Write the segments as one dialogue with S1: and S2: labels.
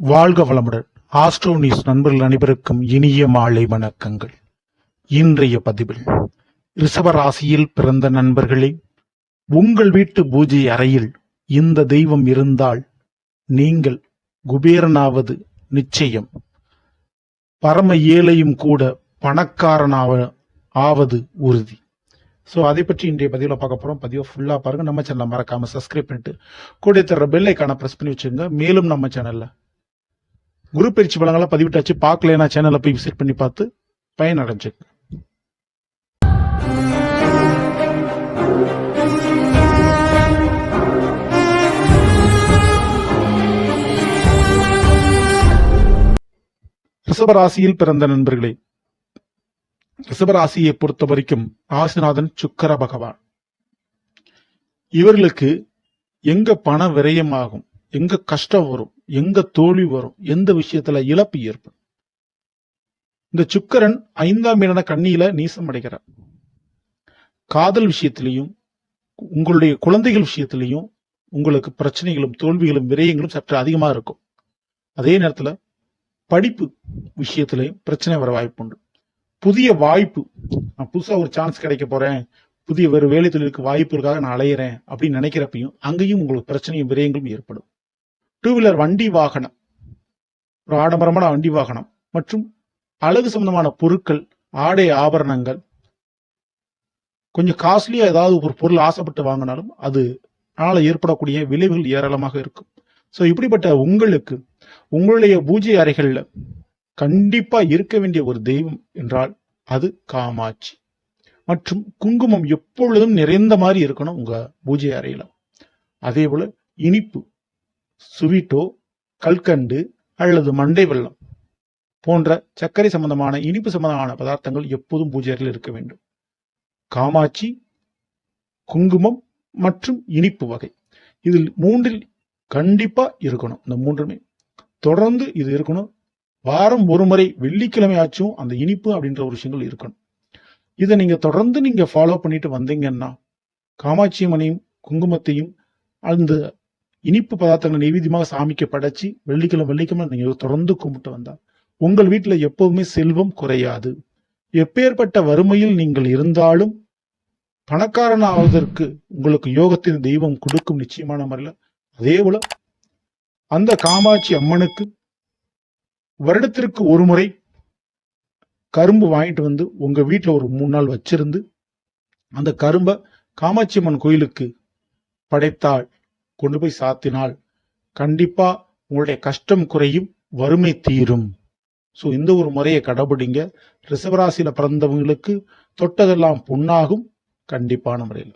S1: வாழ்க வளமுடன். Astro news நண்பர்கள் அனைவருக்கும் இனிய மாலை வணக்கங்கள். இன்றைய பதிவில் ரிஷபராசியில் பிறந்த நண்பர்களே உங்கள் வீட்டு பூஜை அறையில் இந்த தெய்வம் இருந்தால் நீங்கள் குபேரனாவது நிச்சயம். பரம ஏழையும் கூட பணக்காரனாவ ஆவது உறுதி. ஸோ அதை பற்றி இன்றைய பதிவில் பார்க்க போகிறோம் பதிவை ஃபுல்லாக பாருங்க. நம்ம சேனலை மறக்காமல் சப்ஸ்கிரைப் பண்ணிட்டு கூட தர பெல் ஐக்கான ப்ரெஸ் பண்ணி வச்சுங்க மேலும் நம்ம சேனலில் குரு பயிற்சி பலங்கள்லாம் பதிவிட்டாச்சு. பார்க்கலனா சேனலை போய் விசிட் பண்ணி பார்த்து பயன் பயனடைஞ்சுங்க ரிஷபராசியில் பிறந்த நண்பர்களே ரிஷபராசியை பொறுத்த வரைக்கும் ராசிநாதன் சுக்கர பகவான். இவர்களுக்கு எங்க பண விரயமாகும் எங்க கஷ்டம் வரும் எங்க தோல்வி வரும் எந்த விஷயத்துல இழப்பு ஏற்படும். இந்த சுக்கரன் ஐந்தாம் மீதான கண்ணியில நீசம் அடைகிறார். காதல் விஷயத்திலையும் உங்களுடைய குழந்தைகள் விஷயத்திலையும் உங்களுக்கு பிரச்சனைகளும் தோல்விகளும் விரயங்களும் சற்று அதிகமா இருக்கும். அதே நேரத்துல படிப்பு விஷயத்திலையும் பிரச்சனை வர வாய்ப்பு உண்டு. புதிய வாய்ப்பு நான் புதுசா ஒரு சான்ஸ் கிடைக்க போறேன் புதிய வேறு வேலை தொழிலுக்கு வாய்ப்புக்காக நான் அலையிறேன் அப்படின்னு நினைக்கிறப்பையும் அங்கேயும் உங்களுக்கு பிரச்சனையும் விரயங்களும் ஏற்படும். டூ வீலர் வண்டி வாகனம். ஒரு ஆடம்பரமான வண்டி வாகனம். மற்றும் அழகு சம்பந்தமான பொருட்கள் ஆடை ஆபரணங்கள். கொஞ்சம் காஸ்ட்லியா ஏதாவது ஒரு பொருள் ஆசைப்பட்டு வாங்கினாலும் அது அதனால ஏற்படக்கூடிய விளைவுகள் ஏராளமாக இருக்கும். ஸோ இப்படிப்பட்ட உங்களுக்கு உங்களுடைய பூஜை அறைகளில் கண்டிப்பா இருக்க வேண்டிய ஒரு தெய்வம் என்றால் அது காமாட்சி. மற்றும் குங்குமம் எப்பொழுதும் நிறைந்த மாதிரி இருக்கணும் உங்க பூஜை அறையில. அதே போல இனிப்பு சுவீட்டோ கல்கண்டு அல்லது மண்டை வெல்லம் போன்ற சர்க்கரை சம்பந்தமான இனிப்பு சம்பந்தமான பதார்த்தங்கள் எப்போதும் பூஜை அறையில் இருக்க வேண்டும். காமாட்சி குங்குமம் மற்றும் இனிப்பு வகை. இதில் மூன்றில் கண்டிப்பா இருக்கணும். இந்த மூன்றுமே. தொடர்ந்து இது இருக்கணும். வாரம் ஒரு முறை வெள்ளிக்கிழமை ஆச்சும் அந்த இனிப்பு அப்படின்ற ஒரு விஷயங்கள் இருக்கணும். இதை நீங்க தொடர்ந்து நீங்க ஃபாலோ பண்ணிட்டு வந்தீங்கன்னா காமாட்சி மணியும் குங்குமத்தையும் அந்த இனிப்பு பதார்த்தங்கள் நெய்வேத்தியமாக சாமிக்கு படைச்சி வெள்ளிக்கிழமை வெள்ளிக்கிழமை நீங்கள் தொடர்ந்து கும்பிட்டு வந்தால் உங்கள் வீட்டில் எப்போதுமே செல்வம் குறையாது. எப்பேற்பட்ட வறுமையில் நீங்கள் இருந்தாலும் பணக்காரன் ஆவதற்கு உங்களுக்கு யோகத்தின் தெய்வம் கொடுக்கும் நிச்சயமான முறையில் அதே போல அந்த காமாட்சி அம்மனுக்கு வருடத்திற்கு ஒரு முறை கரும்பு வாங்கிட்டு வந்து உங்க வீட்டில் ஒரு மூணு நாள் வச்சிருந்து அந்த கரும்பை காமாட்சி அம்மன் கோயிலுக்கு படைத்தாள். கொண்டு போய் சாத்தினால் கண்டிப்பா உங்களுடைய கஷ்டம் குறையும் வறுமை தீரும். ஸோ இந்த ஒரு முறையை கடைபிடிங்க. ரிஷபராசியில பிறந்தவங்களுக்கு தொட்டதெல்லாம் புண்ணாகும் கண்டிப்பான முறையில்.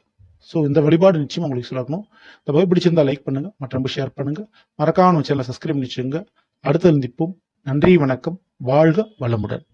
S1: ஸோ இந்த வழிபாடு நிச்சயம் உங்களுக்கு சொல்லணும் இந்த வகை பிடிச்சிருந்தா லைக் பண்ணுங்க மற்றவங்க ஷேர் பண்ணுங்க. மறக்காம சேனலை சப்ஸ்கிரைப் பண்ணிச்சுங்க அடுத்த சந்திப்போம். நன்றி வணக்கம். வாழ்க வளமுடன்.